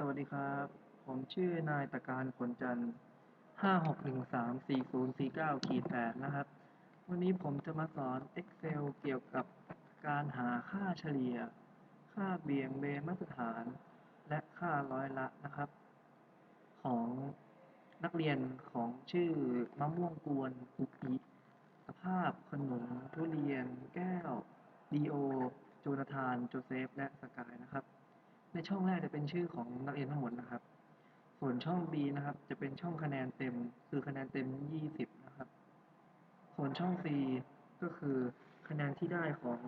สวัสดีครับ ผมชื่อนายตะการผลจันทร์ห้าหกหนึ่งสามสี่ศูนย์สี่เก้าขีดแปดนะครับ วันนี้ผมจะมาสอน Excel เกี่ยวกับการหาค่าเฉลี่ย ค่าเบี่ยงเบนมาตรฐาน และค่าร้อยละนะครับ ของนักเรียนของชื่อมะม่วงกวนอุกิสภาพขนมทุเรียน แก้วดีโอโจนาธาน โจเซฟ และสกายนะครับ ในช่องแรกจะเป็นชื่อของนักเรียนทั้งหมดนะครับ ส่วนช่อง B นะครับ จะเป็นช่องคะแนนเต็ม คือคะแนนเต็ม 20 นะครับ ส่วนช่อง C ก็คือคะแนนที่ได้ของ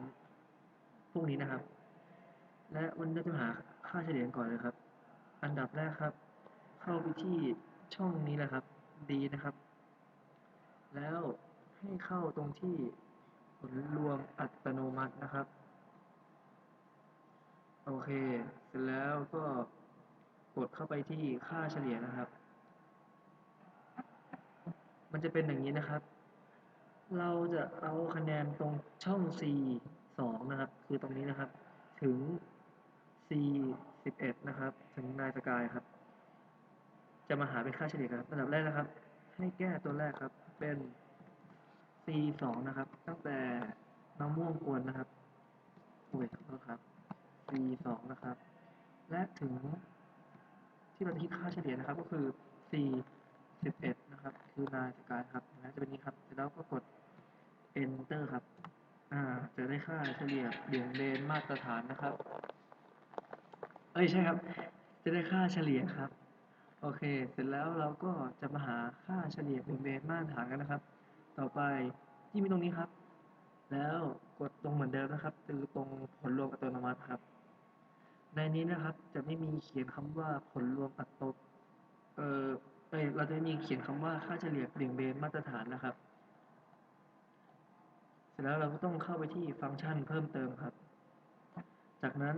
พวกนี้นะครับ และวันนี้จะหาค่าเฉลี่ยก่อนเลยครับ อันดับแรกครับ เข้าไปที่ช่องนี้แหละครับ D นะครับ แล้วให้เข้าตรงที่ผลรวมอัตโนมัตินะครับ โอเค เสร็จแล้วก็กดเข้าไปที่ค่าเฉลี่ยนะครับ มันจะเป็นอย่างนี้นะครับ เราจะเอาคะแนนตรงช่อง C 2นะครับ คือตรงนี้นะครับ ถึง C 11นะครับ ถึงนายสกายครับ จะมาหาเป็นค่าเฉลี่ยครับอันดับแรกนะครับ ให้แก้ตัวแรกครับ เป็น C 2นะครับ ตั้งแต่มะม่วงกวนนะครับโอ้ยขอโทษครับ C 2นะครับ และถึงที่เราจะคิดค่าเฉลี่ยนะครับ ก็คือ C 11 นะครับ คือนายสกายครับนะจะเป็นนี้ครับเสร็จแล้วก็กด enter ครับ อ่าจะได้ค่าเฉลี่ยเบี่ยงเบนมาตรฐานนะครับ เอ้ยใช่ครับ จะได้ค่าเฉลี่ยครับ โอเค เสร็จแล้วเราก็จะมาหาค่าเฉลี่ยเบี่ยงเบนมาตรฐานกันนะครับ ต่อไปที่มีตรงนี้ครับ แล้วกดตรงเหมือนเดิมนะครับคือตรงผลรวมอัตโนมัติครับ ในนี้นะครับ จะไม่มีเขียนคำว่าผลรวมอัตโนเออเอยเราจะมีเขียนคำว่าค่าเฉลี่ยเบี่ยงเบนมาตรฐานนะครับ เสร็จแล้วเราก็ต้องเข้าไปที่ฟังก์ชันเพิ่มเติมครับ จากนั้น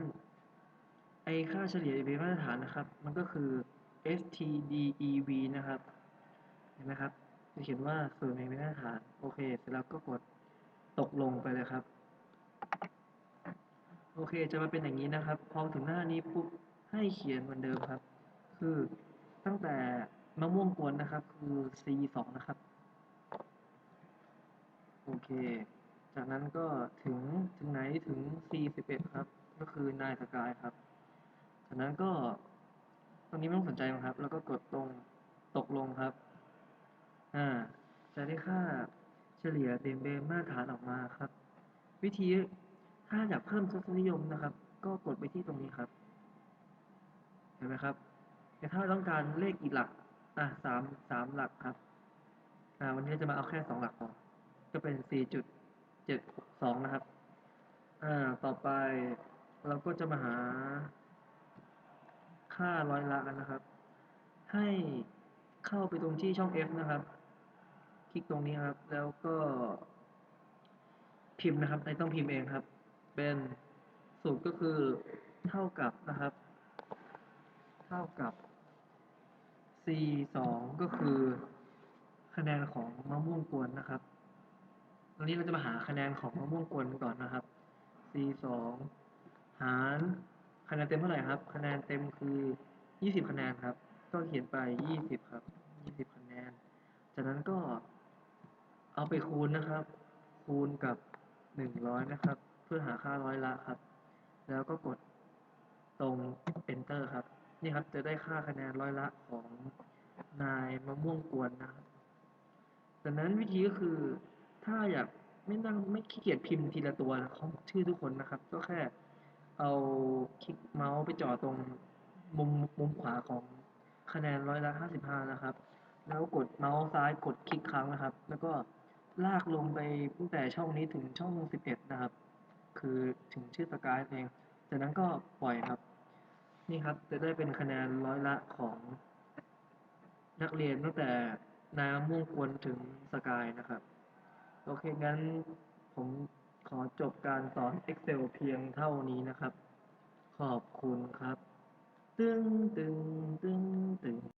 ไอค่าเฉลี่ยเบี่ยงเบนมาตรฐานนะครับ มันก็คือ stdev นะครับ เห็นไหมครับ จะเขียนว่าส่วนเบี่ยงเบนมาตรฐาน โอเค เสร็จแล้วก็กดตกลงไปเลยครับ โอเคจะมาเป็นอย่างนี้นะครับ พอถึงหน้านี้ปุ๊บให้เขียนเหมือนเดิมครับ คือตั้งแต่มะม่วงกวนนะครับ คือ C สองนะครับ โอเค จากนั้นก็ถึงถึงไหนถึง C สิบเอ็ดครับ ก็คือนายสกายครับ จากนั้นก็ตรงนี้ไม่ต้องสนใจมันครับ แล้วก็กดตรงตกลงครับ อ่า จะได้ค่าเฉลี่ยเดมเบมาตรฐานออกมาครับ วิธี ถ้าอยากเพิ่มทศนิยมนะครับ ก็กดไปที่ตรงนี้ครับ เห็นไหมครับ แต่ถ้าต้องการเลขกี่หลัก อะสามสามหลักครับ อ่า วันนี้จะมาเอาแค่สองหลักพอก็เป็นสี่จุดเจ็ดสองนะครับ อ่า ต่อไปเราก็จะมาหา ค่าร้อยละกันนะครับ ให้เข้าไปตรงที่ช่อง F นะครับ คลิกตรงนี้ครับ แล้วก็พิมพ์นะครับไม่ต้องพิมพ์เองครับ เป็นสูตรก็คือเท่ากับนะครับ เท่ากับ C สองก็คือ คะแนนของมะม่วงกวนนะครับตอนนี้เราจะมาหาคะแนนของมะม่วงกวนก่อนนะครับ C สองหารคะแนนเต็มเท่าไหร่ครับ คะแนนเต็มคือ 20 คะแนนครับ ก็เขียนไป 20 ครับ 20 คะแนน จากนั้นก็เอาไปคูณนะครับ คูณกับ 100 นะครับ พื่อหาค่าร้อยละครับ แล้วก็กดตรง enter ครับ นี่ครับจะได้ค่าคะแนนร้อยละของนายมะม่วงกวนนะครับจากนั้นวิธีก็คือถ้าอยากไม่นั่งไม่ขี้เกียจพิมพ์ทีละตัวของชื่อทุกคนนะครับ ก็แค่เอาคลิกเมาส์ไปจ่อตรงมุมมุมขวาของคะแนนร้อยละ55นะครับ แล้วกดเมาส์ซ้ายกดคลิกครั้งนะครับ แล้วก็ลากลงไปตั้งแต่ช่องนี้ถึงช่อง11นะครับ คือถึงชื่อสกายเองจากนั้นก็ปล่อยครับ นี่ครับจะได้เป็นคะแนนร้อยละของนักเรียนตั้งแต่น้ำม่วงกวนถึงสกายนะครับ โอเค งั้นผมขอจบการสอน Excel เพียงเท่านี้นะครับ ขอบคุณครับ ตึงตึงตึงตึง